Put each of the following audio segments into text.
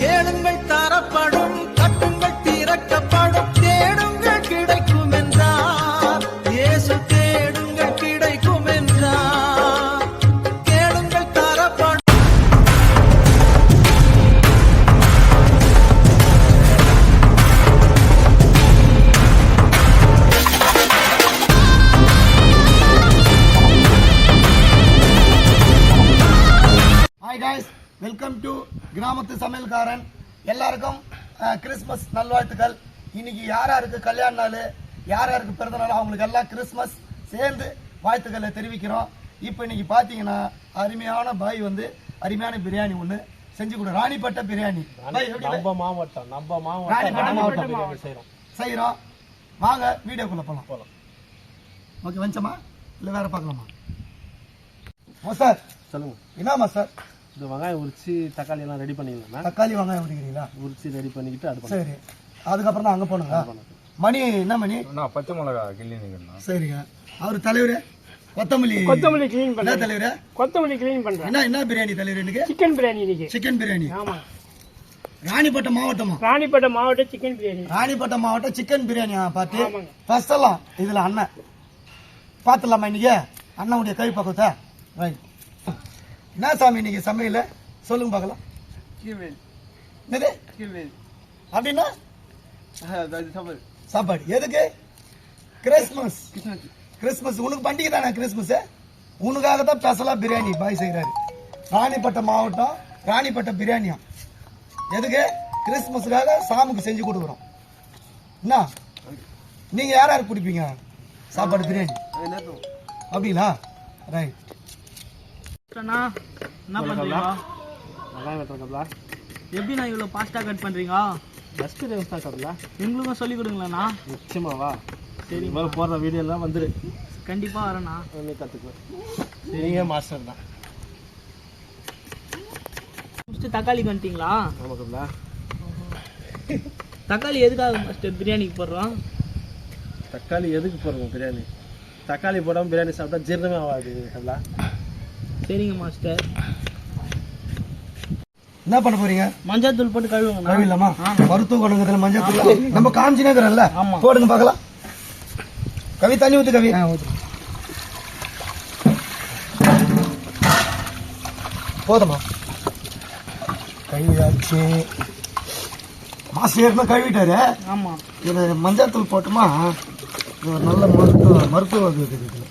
கேளுங்கள் கிராமத்து சமையல்காரன். எல்லாருக்கும் கிறிஸ்மஸ் நல்வாழ்த்துக்கள். இன்னைக்கு யார் யாருக்கு கல்யாண நாள் யார் யாருக்கு பிறந்த நாள் அவங்களுக்கு எல்லாம் கிறிஸ்மஸ் சேர்ந்து வாழ்த்துக்களை தெரிவிக்கிறோம். இப்போ இன்னைக்கு பார்த்தீங்கன்னா அருமையான பாய் வந்து அருமையான பிரியாணி ஒன்று செஞ்சு கொடு. ராணிப்பட்ட பிரியாணி? நம்ம மாவட்டம் நம்ம மாவட்டம் ராணிப்பேட்டை மாவட்டம். பிரியாணி செய்றோம். செய்கிறோம் வாங்க வீடியோக்குள்ளே போகலாம் போகலாம் ஓகே வச்சமா இல்லை வேற பார்க்கலாமா? ஓ சார். சொல்லுங்க. என்னம்மா சார்? இந்த வெங்காயம் உரிச்சு தக்காளி எல்லாம் ரெடி பண்ணிக்கலாம் தக்காளி வெங்காயம் பிடிக்கிறீங்களா உரிச்சு ரெடி பண்ணிக்கிட்டு அது பண்ண சரி. அதுக்கப்புறம் தான் அங்கே போகணுங்க மணி என்ன மணி? நான் பச்சை மிளகா கிள்ளி நிற்கணும் சரிங்க. அவர் தலைவர் கொத்தமல்லி. கொத்தமல்லி க்ளீன் என்ன பண்றேன் தலைவர்? கொத்தமல்லி க்ளீன் பண்றேன் என்ன என்ன பிரியாணி தலைவர் இன்னைக்கு? சிக்கன் பிரியாணி இன்னைக்கு. சிக்கன் பிரியாணி. ஆமா. ராணிப்பட்டம் மாவட்டமா? ராணிப்பேட்டை மாவட்ட சிக்கன் பிரியாணி. ராணிப்பட்டம் மாவட்டம் சிக்கன் பிரியாணி பார்த்து ஆமாங்க. ஃபர்ஸ்ட் எல்லாம் இதுல அண்ணன். பார்த்துடலாமா இன்னைக்கு? அண்ணனுடைய கை பக்கத்தை ரைட் என்ன சாமி இன்னைக்கு சமையல்? சொல்லுங்க பார்க்கலாம். என்னது? அப்படின்னா? சாப்பாடு. எதுக்கு? கிறிஸ்மஸ். கிறிஸ்மஸ். உனக்கு பண்டிகை தானே கிறிஸ்மஸ்? உனக்காக தான் ஸ்பெஷலா பிரியாணி பாய் செய்கிறாரு ராணிப்பட்டம் மாவட்டம் ராணிப்பட்டம் பிரியாணியா? எதுக்கு? கிறிஸ்மஸுக்காக சாமுக்கு செஞ்சு கொடுக்குறோம். என்ன? நீங்க யார் யார் குடிப்பீங்க? சாப்பாடு பிரியாணி. அப்படிங்களா? ரைட் என்ன பண்றீங்க? வெங்காயம் வெட்டுறதுல எப்படி நான் இவ்வளவு ஃபாஸ்டா கட் பண்றீங்க? எக்ஸ்பீரியன்ஸ் தான் கப்பல எங்களுக்கும் சொல்லி கொடுங்களேண்ணா. நிச்சயமா வா. சரி. இவ்வளோ போடுற வீடியோ எல்லாம் வந்துரு. கண்டிப்பா வரேண்ணா. நீ கற்றுக்குவேன் நீங்க மாஸ்டர் தான். தக்காளி வந்துட்டீங்களா? தக்காளி எதுக்காக மாஸ்டர் பிரியாணிக்கு போடுறோம்? தக்காளி எதுக்கு போடுறோம் பிரியாணி? தக்காளி போடாமல் பிரியாணி சாப்பிட்டா ஜீரணமே ஆகாது சரிங்க மாஸ்டர் என்ன பண்ண போறீங்க? மஞ்சள் தூள் போட்டு கழுவுங்கண்ணா கழுவிடலாமா? மருத்துவ குணங்கத்துல மஞ்சள் தூள் நம்ம காஞ்சினேங்கிறல்ல. போடுங்க பார்க்கலாம். கவி தண்ணி ஊத்து கவி. போதுமா? கழுவியாச்சு. மாசம் ஏற்கனவே கழுவிட்டாரு. ஆமா. இதுல மஞ்சள் தூள் போட்டோமா? இது ஒரு நல்ல மருத்துவ மருத்துவ இருக்குது. இதுல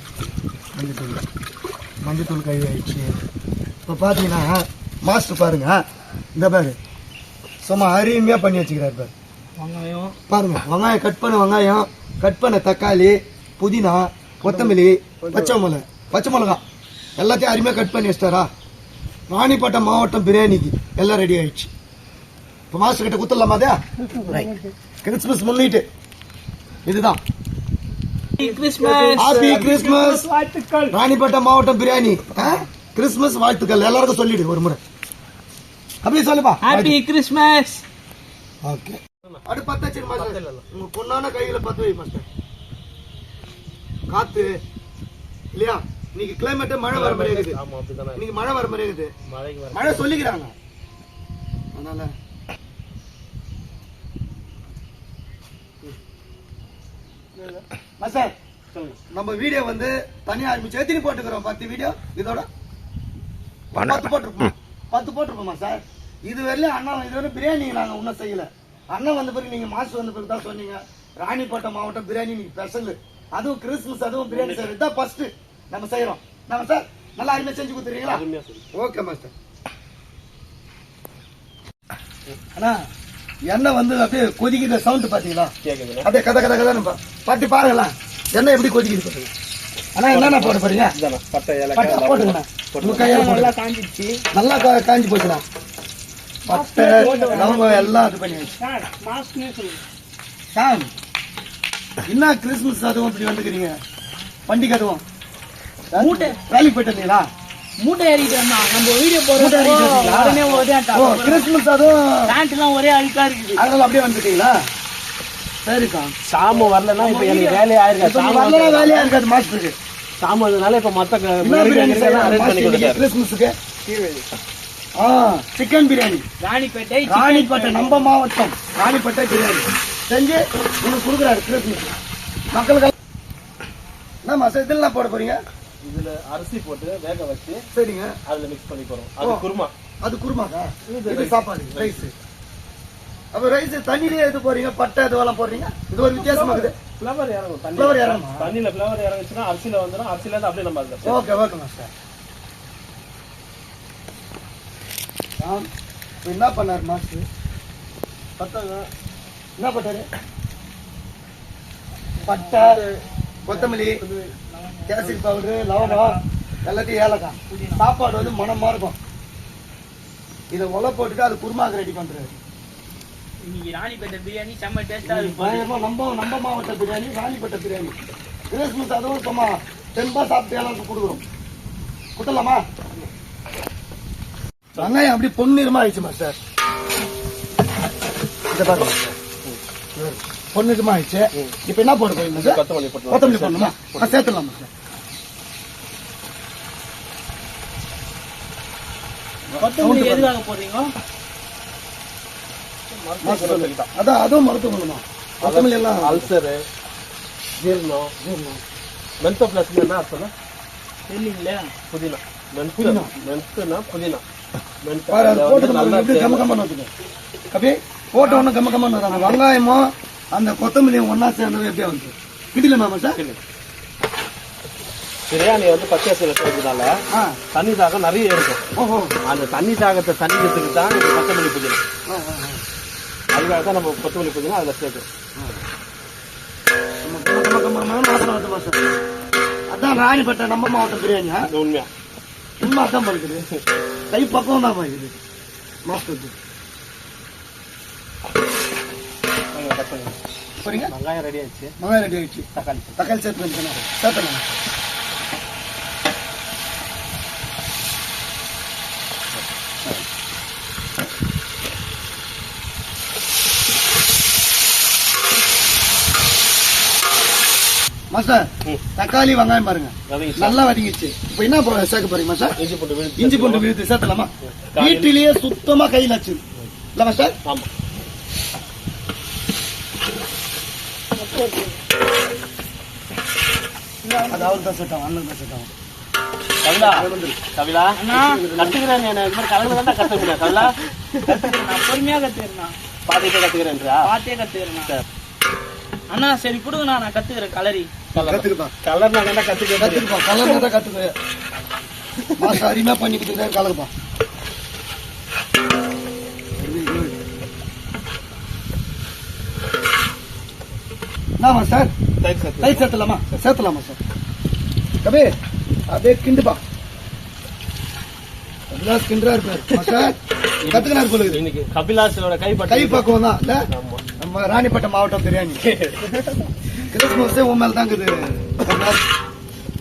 மஞ்சள் தூள் மஞ்சள் தூள் கழுவி ஆயிடுச்சு. இப்போ பார்த்தீங்கன்னா மாஸ்டர் பாருங்க. இந்த பாரு. சும்மா அருமையா பண்ணி வச்சுக்கிறாரு பாரு. வெங்காயம். பாருங்க வெங்காயம் கட் பண்ண வெங்காயம் கட் பண்ண தக்காளி புதினா கொத்தமல்லி பச்சை மிளகா பச்சை மிளகா. எல்லாத்தையும் அருமையா கட் பண்ணி வச்சிட்டாரா? ராணிப்பட்டம் மாவட்டம் பிரியாணிக்கு எல்லாம் ரெடி ஆயிடுச்சு. இப்போ மாஸ்டர் கிட்ட குத்துடலாமா அதே? கிறிஸ்மஸ் முன்னிட்டு. இதுதான். ஹாப்பி கிறிஸ்மஸ் வாழ்த்துக்கள். ராணிப்பட்டம் மாவட்டம் பிரியாணி. ஆ? கிறிஸ்மஸ் வாழ்த்துக்கள். எல்லாருக்கும் சொல்லிடு ஒரு முறை. அப்படி சொல்லுப்பா. ஹாப்பி கிறிஸ்மஸ் ஓகே அடு பத்து வச்சிரு மாஸ்டர். உங்க பொண்ணான கையில பத்து வை மாஸ்டர். காத்து இல்லையா? இன்னைக்கு கிளைமேட் மழை வர மாதிரி இருக்குது. இன்னைக்கு மழை வர மாதிரி இருக்குது. மழை சொல்லிக்கிறாங்க. அதனால மாஸ்டர் நம்ம வீடியோ வந்து தனியா ஆரம்பிச்சு எத்தனை போட்டுக்கிறோம்? பத்து வீடியோ? இதோட? பத்து போட்டிருப்போம். பத்து போட்டிருப்போமா சார்? இது வரையிலும் அண்ணா இது வரையும் பிரியாணி நாங்க இன்னும் செய்யல. அண்ணன் வந்த பிறகு நீங்க மாசு வந்த பிறகு தான் சொன்னீங்க. ராணிப்பட்டம் மாவட்டம் பிரியாணி நீங்க ஸ்பெஷல் அதுவும் கிறிஸ்துமஸ் அதுவும் பிரியாணி சார் இதுதான் ஃபர்ஸ்ட் நம்ம செய்யறோம். நம்ம சார் நல்லா அருமையா செஞ்சு கொடுத்துறீங்களா. ஓகே மாஸ்டர் அண்ணா எண்ணெய் வந்து அப்படியே கொதிக்கிற சவுண்ட் பாத்தீங்களா கேட்குதுல அப்படியே கதை கதை கதை பாட்டி பாருங்களேன் எண்ணெய் எப்படி கொதிக்குது பாத்தீங்க அண்ணா என்னென்ன போட போறீங்க? பட்டை பட்டை ஏலக்காய் போட்டுங்கண்ணா உங்க கையால போடுங்க. நல்லா காஞ்சி போச்சுண்ணா. பட்டை லவங்கம் எல்லாம் இது பண்ணி சாம் என்ன கிறிஸ்மஸ் அதுவும் இப்படி வந்துக்கிறீங்க? பண்டிகை அதுவும். வேலைக்கு போயிட்டு இருந்தீங்களா மூட்டை ஏறிட்டு வந்தான் நம்ம வீடியோ வந்தீங்களா? உடனே ஒரே கிறிஸ்மஸ் அதுவும் பேண்ட் எல்லாம் ஒரே அழுக்கா இருக்குது. அதனால அப்படியே வந்துட்டீங்களா? சரிக்கா. சாமு வரலன்னா இப்ப எனக்கு வேலையே இப்ப சாமு வரலனா வேலையா இருக்காது மாஸ்டருக்கு. சாமு வந்ததுனால இப்ப கொடுத்தாரு கிறிஸ்மஸுக்கு ஆ சிக்கன் பிரியாணி. ராணிப்பேட்டை ராணிப்பேட்டை நம்ம மாவட்டம். ராணிப்பேட்டை பிரியாணி. செஞ்சு உங்களுக்கு கொடுக்குறாரு கிறிஸ்மஸ் மக்களுக்கு என்ன மாசம் இதில் என்ன போட போறீங்க? இதுல அரிசி போட்டு வேக வச்சு சரிங்க. அதுல மிக்ஸ் பண்ணி போறோம் அது குருமா. அது குருமாக்கா இது சாப்பாடு ரைஸ் அப்ப ரைஸ் தண்ணியிலே எது போறீங்க பட்டை இதுவெல்லாம் போடுறீங்க? இது ஒரு வித்தியாசமா இருக்குது. ஃப்ளவர் இறங்கும். தண்ணி. Flower இறங்குமா? தண்ணியில ஃப்ளவர் இறங்குச்சுன்னா அரிசியில வந்துடும் அரிசியில இருந்து அப்படியே நம்ம அதுல ஓகே ஓகே மாஸ்டர் என்ன பண்ணாரு மாஸ்டர் பத்தாங்க என்ன பண்ணாரு பட்டை கொத்தமல்லி. கேசரி பவுடரு லவங்கம் எல்லாத்தையும் ஏலக்காய். சாப்பாடு வந்து மனமா இருக்கும். இதை உலை போட்டுட்டு அது குருமாக்கு ரெடி பண்றாரு இன்னைக்கு ராணிப்பேட்டை பிரியாணி செம்ம டேஸ்டா இருக்கும். பயங்கரமா நம்ம நம்ம மாவட்ட பிரியாணி ராணிப்பேட்டை பிரியாணி. கிறிஸ்மஸ் அதுவும் தெம்பா சாப்பிட்டு எல்லாருக்கும் கொடுக்குறோம். கொடுத்துடலாமா? வெங்காயம் அப்படி பொன்னிறமா ஆயிடுச்சு மாஸ்டர் இதை பாருங்க மாஸ்டர் பொன்னிறமா ஆயிடுச்சு. இப்போ என்ன போட போறீங்க சார் கொத்தமல்லி போட்டு கொத்தமல்லி போடணுமா? ஆ, சேர்த்துடலாம் மாஸ்டர். கொத்தமல்லி எதுக்காக போடுறீங்க மாஸ்டர் சொல்லுங்க. அதான் அதுவும் மருத்துவ குணமா கொத்தமல்லி எல்லாம் அல்சரு ஜீரணம் மென்த்தோ பிளஸ் என்ன அர்த்தம் தெரியலீங்களே. புதினா. மென்த்து புதினா. மென்த்துனா புதினா. மென்த்து போட்டு கம்ம கம்மன்னு வச்சுக்கோ. கபி போட்ட உடனே கம்ம கம்மன்னு அந்த வெங்காயமும் அந்த கொத்தமல்லியும் ஒண்ணா சேர்ந்தது எப்படியா வந்து? கிடில மாமா சார்? பிரியாணி வந்து பச்சை அரிசியில் செய்யறதுனால தண்ணி தாகம் நிறைய இருக்கும். ஓஹோ. அந்த தண்ணி தாகத்தை தண்ணிக்கிறதுக்கு தான் இந்த கொத்தமல்லி புதினா. அதுக்காக தான் நம்ம கொத்தமல்லி புதினா அதில் மாஸ்டர் அதான் ராணிப்பேட்டை நம்ம மாவட்டம் பிரியாணியா? இது உண்மையா? சும்மா தான் பழுக்குது கை பக்கம் தான் பாக்குது மாஸ்டர் வெங்காயம் cut பண்ணி. சரிங்க வெங்காயம் ரெடி ஆயிடுச்சு. வெங்காயம் ரெடி ஆயிடுச்சு. தக்காளி. தக்காளி சேர்த்து வந்துச்சுன்னா சேர்த்தலாம் மாஸ்டர் ம். தக்காளி வெங்காயம் பாருங்க. நல்லா வதங்கிச்சு இப்போ என்ன சேர்க்க போறீங்க மாஸ்டர் இஞ்சி போட்டு விழுத்து இஞ்சி பூண்டு விழுத்து சேர்த்தலாமா வீட்டிலேயே சுத்தமா கையில் வச்சு இல்ல மாஸ்டர் ஆமா. அது அவள் தான் செட் ஆகும் அண்ணன் தான் செட் ஆகும் கவிலா கவிலா கத்துக்கிறேன் என்ன. இது மாதிரி கலந்து தான் கத்துக்கிறேன் கவிலா நான் பொறுமையா கத்துக்கிறேன் கத்துக்கிறேன்றா? பார்த்தே கத்துக்கிறேன் அண்ணா சரி கொடுங்கண்ணா நான் கத்துக்கிறேன் கலரி. கத்துக்குப்பா கலர் நான் கத்துக்கிறேன்? கத்துக்குப்பா கலர் தான் கத்துக்கு மாஸ்டர் அருமையா பண்ணி கலருப்பா என்னமா சார். லைட் சேர்த்தலாமா? சேர்த்தலாமா? சார். கபே அப்படியே கிண்டுப்பா அபிலாஸ் கிண்டரா இருப்பார். மாஸ்டர் கத்துக்கினார் போல. இன்னைக்கு கபிலாஸோட கைப்பட்ட கை பக்குவம் தான். இல்ல? ஆமா. நம்ம ராணிப்பேட்டை மாவட்டம் பிரியாணி கிறிஸ்துமஸ் உன் மேல தான் இருக்குது அபிலாஸ்.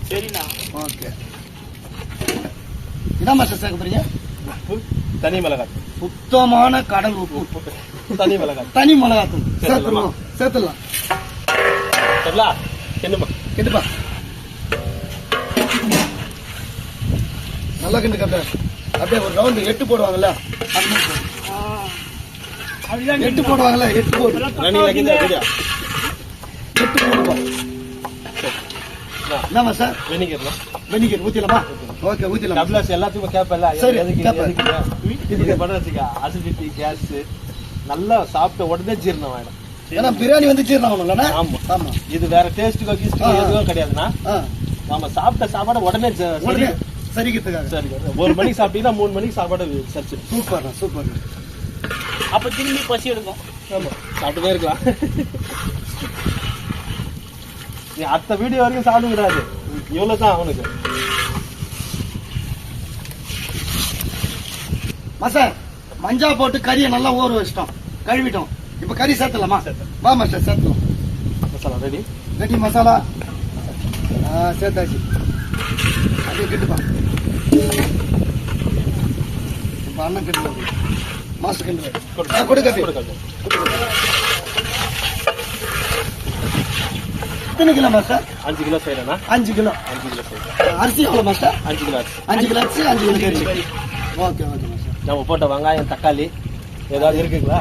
சரிண்ணா. ஓகே. என்ன மாஸ்டர் சேர்க்க போறீங்க தனி மிளகாய். சுத்தமான கடல் உப்பு. தனி மிளகாய். தனி மிளகாத்தூள் சேர்த்துருவோம் சேர்த்துடலாம். கபிலா என்னமா கிண்டுப்பா நல்லா கிண்டு கட்ட அப்படியே ஒரு ரவுண்டு எட்டு போடுவாங்கல்ல எட்டு போடுவாங்கல்ல எட்டு போடு எட்டு போடுப்பா என்னம்மா சார் வெனிகர்லாம் வெனிகர் ஊத்திடலாமா ஓகே ஊத்திடலாம் கபிலாஸ் எல்லாத்துக்கும் கேப்பல்ல சரி, எதுக்கு கேப்பேன். எதுக்கு இதுக்கு பண்ண வச்சுக்க அசிடிட்டி கேஸ் நல்லா சாப்பிட்ட உடனே ஜீரணம் ஆயிடும் ஏன்னா பிரியாணி வந்து ஜீரணம் ஆகணும்லண்ணா ஆமா. ஆமா. இது வேற டேஸ்ட்டுக்கோ கீஸ்ட்டுக்கோ. எதுவும் கிடையாதுன்னா ஆ. நாம சாப்பிட்ட சாப்பாடு உடனே உடனே சரி. சரிக்கிறதுக்காக. சரி ஒரு மணிக்கு சாப்பிட்டீங்கன்னா மூணு மணிக்கு சாப்பாடு சரிச்சு சூப்பர்ண்ணா சூப்பர் அப்ப திரும்பி பசி எடுக்கும். ஆமா. சாப்பிட்டுதான் இருக்கலாம். அடுத்த வீடியோ வரைக்கும் சாப்பிட விடாது இவ்வளவுதான் அவனுக்கு. மாஸ்டர் மஞ்சா போட்டு கறியை நல்லா ஊற வச்சிட்டோம். கழுவிட்டோம். இப்ப கறி சேர்த்தலாமா வா மாஸ்டர் சேர்த்தலாம் மசாலா ரெடி ரெடி மசாலா சேர்த்தாச்சு. அப்படியே கிட்டுப்பா. இப்ப அண்ணன் கிட்டு மாஸ்டர் கிண்டு ஆ, கொடு கப்பி எத்தனை கிலோ மாஸ்டர் அஞ்சு கிலோ செய்யறேன்னா அஞ்சு கிலோ. அஞ்சு கிலோ செய்யறேன். அரிசி எவ்வளோ மாஸ்டர் அஞ்சு கிலோ அரிசி. அஞ்சு கிலோ அரிசி அஞ்சு கிலோ கறி. ஓகே ஓகே மாஸ்டர் நம்ம போட்ட வெங்காயம் தக்காளி ஏதாவது இருக்குங்களா?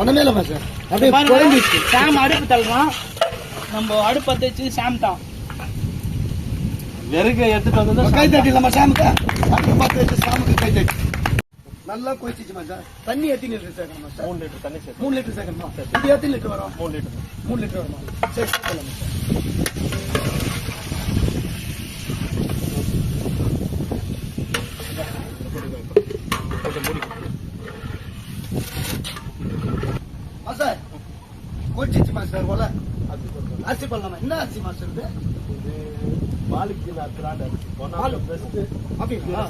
ஒண்ணுமே இல்ல மாஸ்டர் அப்படியே குழம்பிடுச்சு சாம் அடுப்பு தள்ளுறோம். நம்ம அடுப்பு பத்த வச்சு சாம் தான். வெறுக்க எடுத்துட்டு வந்து கை தட்டி இல்லாம சாமுக்கு? அடுப்பு பத்து வச்சு சாமுக்கு கை தட்டி. நல்லா கொதிச்சிச்சு மாஸ்டர் தண்ணி எத்தனை லிட்டர் சேர்க்கணும் மாஸ்டர் மூணு லிட்டர் தண்ணி சேர்த்து. மூணு லிட்டர் சேர்க்கணுமா இது எத்தனை லிட்டர் வரும்? மூணு லிட்டர். மூணு லிட்டர் வருமா? சரி சொல்லுங்க மாஸ்டர் மாஸ்டர் கொதிச்சிச்சு மாஸ்டர் போல அரிசி என்ன அரிசி மாஸ்டர் இது இது பாலுக்கு நான் திராட பாலு. பெஸ்ட் அப்படிங்களா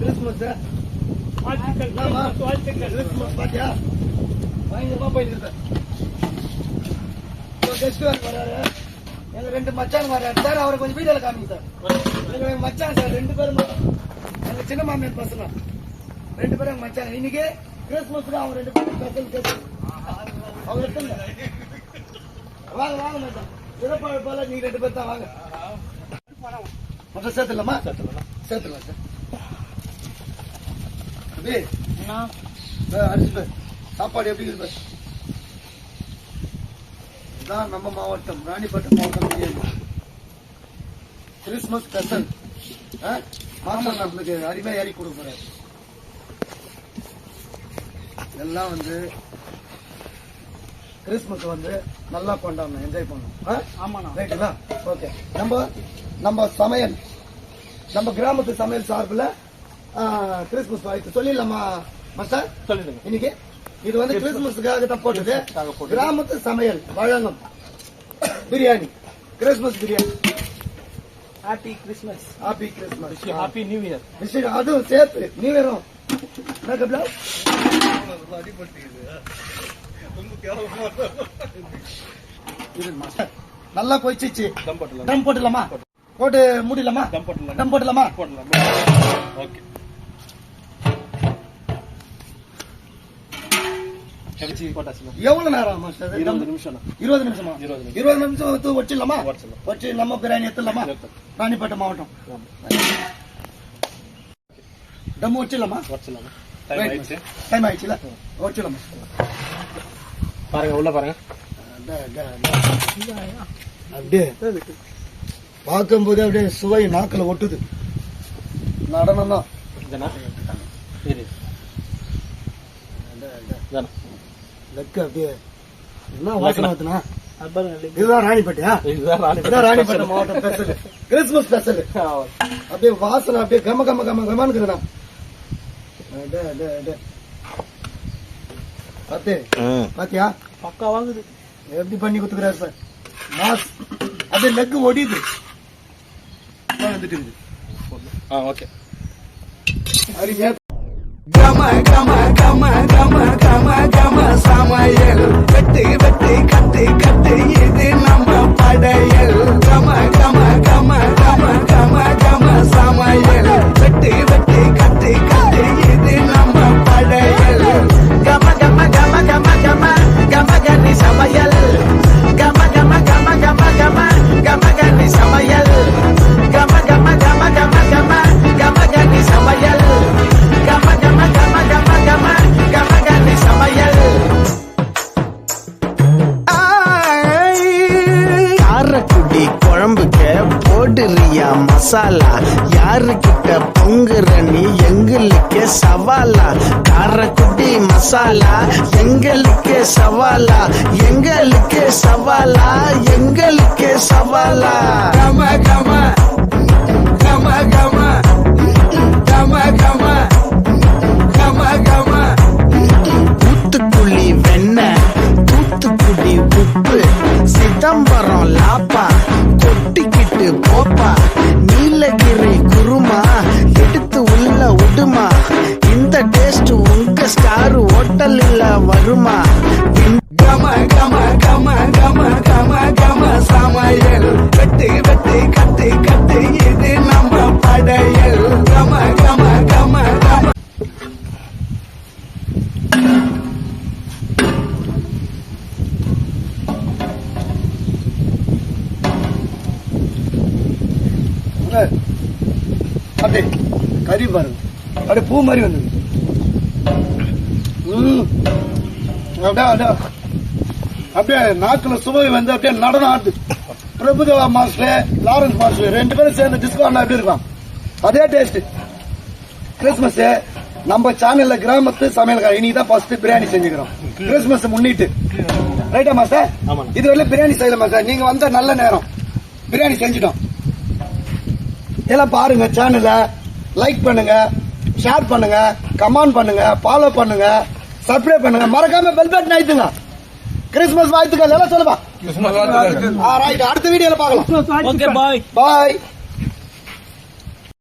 கிறிஸ்மஸ் வாழ்த்துக்கள். கிறிஸ்மஸ் பாத்தியா பயங்கரமா போயிட்டு இப்போ கெஸ்ட் வராரு. எங்க ரெண்டு மச்சான் வராரு. சார் அவரை கொஞ்சம் வீடியோல காமிங்க சார். எங்க மச்சான் சார் ரெண்டு பேரும் எங்க சின்ன மாமியார் பசங்க. ரெண்டு பேரும் மச்சான். இன்னைக்கு கிறிஸ்மஸ்க்கு அவங்க ரெண்டு பேரும் ஸ்பெஷல் அவங்க எடுத்துங்க வாங்க வாங்க மச்சான் சிறப்பாக போல நீங்க ரெண்டு பேர் தான் வாங்க. மொத்தம் சேர்த்துலாமா சேர்த்துலாம் சார். அபி என்ன ஆ, அரிசி. சாப்பாடு எப்படி இருக்கு. இதான் நம்ம மாவட்டம் ராணிப்பேட்டை மாவட்டம் பிரியாணி கிறிஸ்மஸ் ஸ்பெஷல். மாசம் நம்மளுக்கு அருமையா ஏறி கொடுக்க போறாரு எல்லாம் வந்து கிறிஸ்மஸ் வந்து நல்லா கொண்டாடணும் என்ஜாய் பண்ணணும். ஆ? ஆமாண்ணா. ரைட்டுங்களா ஓகே நம்ம நம்ம சமையல் நம்ம கிராமத்து சமையல் சார்பில் கிறிஸ்மஸ் வாழ்த்து சொல்லிடலாமா மாஸ்டர் சொல்லிடுங்க. இன்னைக்கு இது வந்து கிறிஸ்துமஸுக்காக தான் போட்டது. கிராமத்து சமையல் வழங்கும். Biryani. Christmas biryani. Happy Christmas happy Christmas happy new year விஷயம் அதுவும் சேர்த்து நீ வேறும் என்ன கபிலா? மாஸ்டர். நல்லா கொதிச்சிச்சு டம் போட்டுலாமா போட்டு போட்டுலாம் டம் போட்டுலாமா ஓகே எவ்வளவு நேரம் இருபது நிமிஷம்? இருபது நிமிஷமா. இருபது நிமிஷம். வச்சிடலாமா வச்சிடலாம். பிரியாணி எடுத்துடலாம். ராணிப்பேட்டை மாவட்டம். தம் வச்சிடலாமா வச்சிடலாமா டைம் ஆயிடுச்சு. டைம் ஆயிடுச்சுல? வச்சிடலாமா பாருங்க உள்ள பாருங்க. அப்படியே பார்க்கும்போது அப்படியே சுவை நாக்கில் ஒட்டுது. நடனம் தான் லெக்கு அப்படியே. என்ன வாசனை பாருங்க இதுதான் ராணிப்பேட்டையா? இதுதான் ராணி இதுதான் ராணிப்பேட்டை மாவட்டம் ஸ்பெஷல். Christmas special. அப்படியே வாசனை அப்படியே கம கம கம கமான்னு இருக்குதுண்ணா அடே, அடே, அடே. பாத்து பாத்தியா? பக்கா வாங்குது. எப்படி பண்ணி கொடுத்துக்கிறாரு சார்? மாஸ். அப்படியே லெக்கு ஒடியுது. வந்துட்டு இருக்குது. ஆ ஓகே. அருமையா கம கம கம கம கம கம சமையல். வெட்டு வெட்டு கட்டு கட்டு இது நம்ம படையல். கம மசாலா யாருக்கிட்ட பொங்குற நீ? எங்களுக்கு சவாலா? காரக்குட்டி மசாலா? எங்களுக்கே சவாலா? எங்களுக்கே சவாலா? எங்களுக்கே சவாலா? கம கம கம கம கம கம. கறி பாருங்க. அப்படியே பூ மாதிரி வந்தது. அப்படியே அப்படியே அப்படியே நாக்குல சுவை வந்து அப்படியே நடனம் ஆடுது. பிரபுதேவா மாஸ்டர் லாரன்ஸ் மாஸ்டர் ரெண்டு பேரும் சேர்ந்து டிஸ்கோ ஆனா எப்படி இருக்கும்? அதே டேஸ்ட் கிறிஸ்மஸ் நம்ம சேனல்ல கிராமத்து சமையல்கார இன்னைக்கு தான் ஃபர்ஸ்ட் பிரியாணி செஞ்சுக்கிறோம். கிறிஸ்மஸ் முன்னிட்டு. ரைட்டா மாஸ்டர் இது வரல பிரியாணி செய்யல மாஸ்டர் நீங்க வந்த நல்ல நேரம். பிரியாணி செஞ்சுட்டோம். எல்லாம் பாருங்க சேனலை லைக் பண்ணுங்க ஷேர் பண்ணுங்க கமெண்ட் பண்ணுங்க ஃபாலோ பண்ணுங்க சப்ஸ்கிரைப் பண்ணுங்க. மறக்காம பெல் பட்டன் அழுத்துங்க. கிறிஸ்மஸ் வாழ்த்துக்கள் எல்லாம் சொல்லுப்பா. ரைட் அடுத்த வீடியோல பார்க்கலாம். ஓகே பாய் பாய்